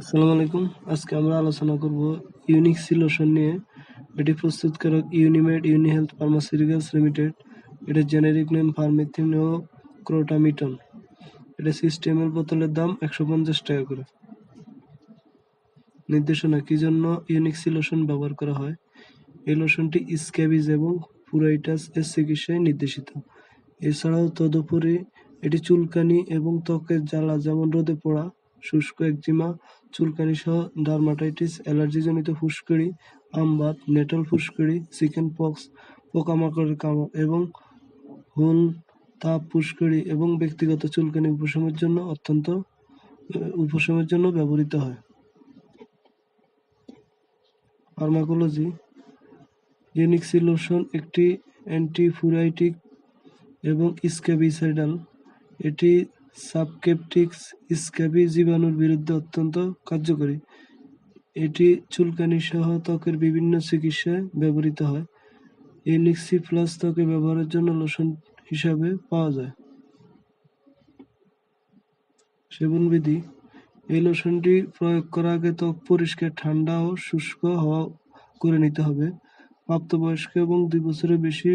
আসসালামু আলাইকুম। আজকে আমরা আলোচনা করব ইউনিক সিলোশন নিয়ে। এটি প্রস্তুতকারক ইউনিমেড ইউনিহেলথ ফার্মাসিউটিক্যালস লিমিটেড এটার জেনেরিক নেম ফার্মেথিন ও ক্রোটামিটন এটা সিস্টেমের বোতলের দাম একশো পঞ্চাশ টাকা করে। নির্দেশনা, কি জন্য ইউনিক সিলোশন ব্যবহার করা হয়? এই লোশনটি স্ক্যাবিজ এবং পুরাইটাস এর চিকিৎসায় নির্দেশিত। এছাড়াও তদুপরি এটি চুলকানি এবং ত্বকের জ্বালা যেমন রোদে পড়া, শুষ্ক একজিমা চুলকানি সহ ডার্মাটাইটিস, অ্যালার্জিজনিত ফুসকুড়ি আমবাত নেটাল ফুসকুড়ি, চিকেন পক্স, পোকামাকড়ের কামড় এবং হুল তাপ ফুসকুড়ি এবং ব্যক্তিগত চুলকানি উপশমের জন্য অত্যন্ত উপশমের জন্য ব্যবহৃত হয়। ফার্মাকোলজি ইউনিক্সি লোশন একটি অ্যান্টিফুরাইটিক এবং স্ক্যাবিসাইডাল এটি সাবকেপটিক্স স্ক্যাবি জীবাণুর বিরুদ্ধে অত্যন্ত কার্যকরী। এটি চুলকানি সহ ত্বকের বিভিন্ন চিকিৎসায় ব্যবহৃত হয়। ইউনিক্সি প্লাস ত্বকে ব্যবহারের জন্য লোশন হিসাবে পাওয়া যায়। সেবনবিধি। এই লোশনটি প্রয়োগ করার আগে ত্বক পরিষ্কার, ঠান্ডা ও শুষ্ক হওয়া করে নিতে হবে। প্রাপ্তবয়স্ক এবং দুই বছরের বেশি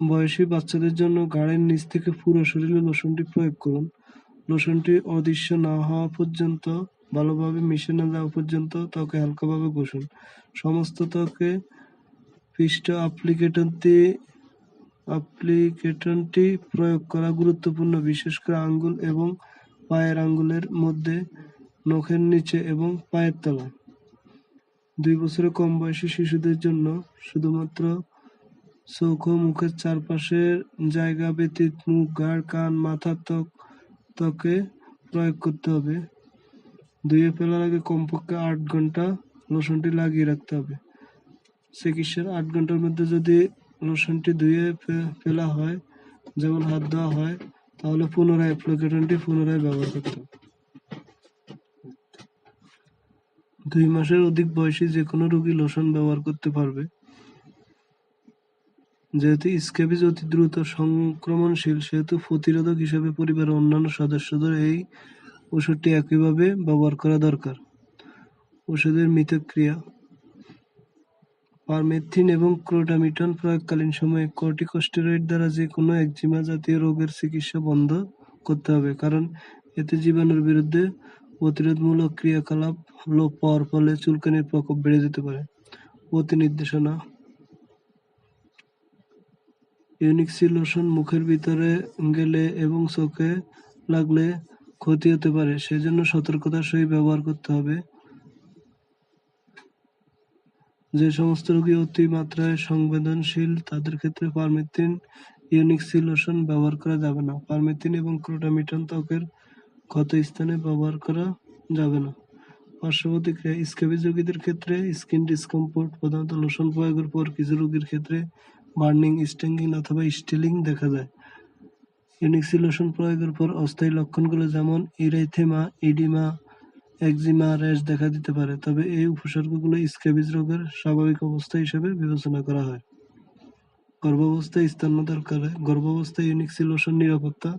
বয়সী বাচ্চাদের জন্য গাড়ির নিচ থেকে পুরো শরীরে লোশনটি প্রয়োগ করুন। লোশনটি অদৃশ্য না হওয়া পর্যন্ত, ভালোভাবে মিশে না যাওয়া পর্যন্ত ত্বকে হালকাভাবে ঘষুন। সমস্ত ত্বকে পৃষ্ঠ অ্যাপ্লিকেটরটি অ্যাপ্লিকেটরটি প্রয়োগ করা গুরুত্বপূর্ণ, বিশেষ করে আঙ্গুল এবং পায়ের আঙ্গুলের মধ্যে, নখের নিচে এবং পায়ের তলায়। দুই বছরের কম বয়সী শিশুদের জন্য শুধুমাত্র চোখ ও মুখের চারপাশের জায়গা ব্যতীত মুখ, ঘাড়, কান, মাথা ত্বক, ত্বকে প্রয়োগ করতে হবে। ধুয়ে ফেলার আগে কমপক্ষে আট ঘণ্টা লোশনটি লাগিয়ে রাখতে হবে। চিকিৎসার আট ঘণ্টার মধ্যে যদি লোশনটি ধুয়ে ফে- ফেলা হয়, যেমন হাত ধোয়া হয়, তাহলে পুনরায় অ্যাপ্লিকেশনটি পুনরায় ব্যবহার করতে হবে। দুই মাসের অধিক বয়সী যে কোনো রোগী লোশন ব্যবহার করতে পারবে। যেহেতু স্ক্যাবিজ অতি দ্রুত সংক্রমণশীল, সেহেতু প্রতিরোধক হিসেবে পরিবারের অন্যান্য সদস্যদের এই ওষুধটি একইভাবে ব্যবহার করা দরকার। ওষুধের মিথক্রিয়া। পারমেথিন এবং ক্রোটামিটন প্রয়োগকালীন সময়ে কর্টিকোস্টেরয়েড দ্বারা যে কোনো একজিমা জাতীয় রোগের চিকিৎসা বন্ধ করতে হবে, কারণ এতে জীবাণুর বিরুদ্ধে প্রতিরোধমূলক ক্রিয়াকলাপ লোপ পাওয়ার ফলে চুলকানির প্রকোপ বেড়ে যেতে পারে। প্রতি নির্দেশনা ইউনিক্সি লোশন মুখের ভিতরে গেলে এবং চোখে লাগলে ক্ষতি হতে পারে, সেজন্য সতর্কতার সহিত ব্যবহার করতে হবে। যে সমস্ত রোগী অতি মাত্রায় সংবেদনশীল, তাদের ক্ষেত্রে পারমেথিন ইউনিক্সি লোশন ব্যবহার করা যাবে না। পারমেথিন এবং ক্রোটামিটন ত্বকের ক্ষত স্থানে ব্যবহার করা যাবে না। পার্শ্ব প্রতিক্রিয়া রোগীদের ক্ষেত্রে স্কিন ডিসকমফোর্ট প্রধানত লোশন প্রয়োগের পর কিছু রোগীর ক্ষেত্রে বার্নিং স্টিংিং অথবা স্টিলিং দেখা যায়। ইউনিক্সি লোশন প্রয়োগের পর অস্থায়ী লক্ষণগুলো যেমন ইরাইথেমা ইডিমা, একজিমা, র্যাশ দেখা দিতে পারে, তবে এই উপসর্গগুলো স্ক্যাবিজ রোগের স্বাভাবিক অবস্থা হিসেবে বিবেচনা করা হয়। গর্ভাবস্থায় স্তন্যদার করে গর্ভাবস্থায় ইউনিক্সি লোশন নিরাপত্তা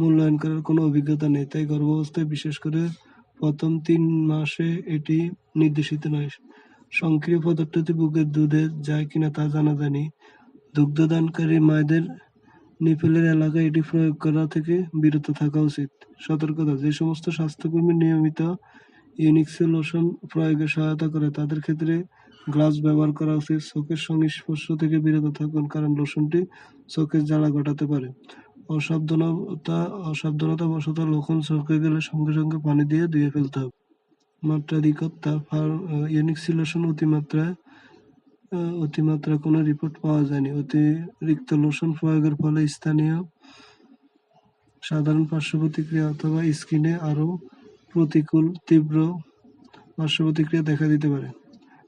মূল্যায়ন করার কোনো অভিজ্ঞতা নেই, তাই গর্ভাবস্থায় বিশেষ করে প্রথম তিন মাসে এটি নির্দেশিত নয়। সক্রিয় পদার্থটি বুকের দুধে যায় কিনা তা জানা যায়নি। দুগ্ধদানকারী মায়েদের নিপেলের এলাকায় এটি প্রয়োগ করা থেকে বিরত থাকা উচিত। সতর্কতা, যে সমস্ত স্বাস্থ্যকর্মী নিয়মিত ইউনিক্সি লোশন প্রয়োগে সহায়তা করে, তাদের ক্ষেত্রে গ্লাস ব্যবহার করা উচিত। চোখের সংস্পর্শ থেকে বিরত থাকুন, কারণ লোশনটি চোখের জ্বালা ঘটাতে পারে। অসাবধানতা অসাবধানতা বশত লক্ষণ চোখে গেলে সঙ্গে সঙ্গে পানি দিয়ে ধুয়ে ফেলতে হবে। মাত্রাধিকতা ইউনিক্সি লোশন অতিমাত্রায় অতিমাত্রা কোনো রিপোর্ট পাওয়া যায়নি। অতিরিক্ত লোশন প্রয়োগের ফলে স্থানীয় সাধারণ পার্শ্ব প্রতিক্রিয়া অথবা স্কিনে আরও প্রতিকূল, তীব্র পার্শ্ব প্রতিক্রিয়া দেখা দিতে পারে।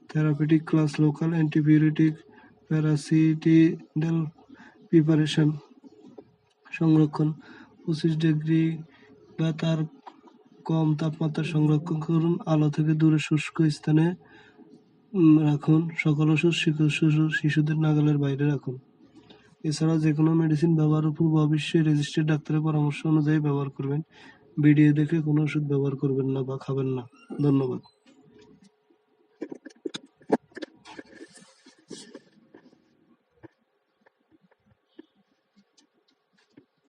Therapeutic class local antipruritic parasiticidal preparation সংরক্ষণ, পঁচিশ ডিগ্রি বা তার কম তাপমাত্রা সংরক্ষণ করুন। আলো থেকে দূরে শুষ্ক স্থানে রাখুন। সকল ওষুধ শিশু শিশু- শিশুদের নাগালের বাইরে রাখুন। এছাড়া যে কোনো মেডিসিন ব্যবহারের পূর্বে অবশ্যই রেজিস্টার্ড ডাক্তারের পরামর্শ অনুযায়ী ব্যবহার করবেন। ভিডিও দেখে কোনো ওষুধ ব্যবহার করবেন না বা খাবেন না। ধন্যবাদ।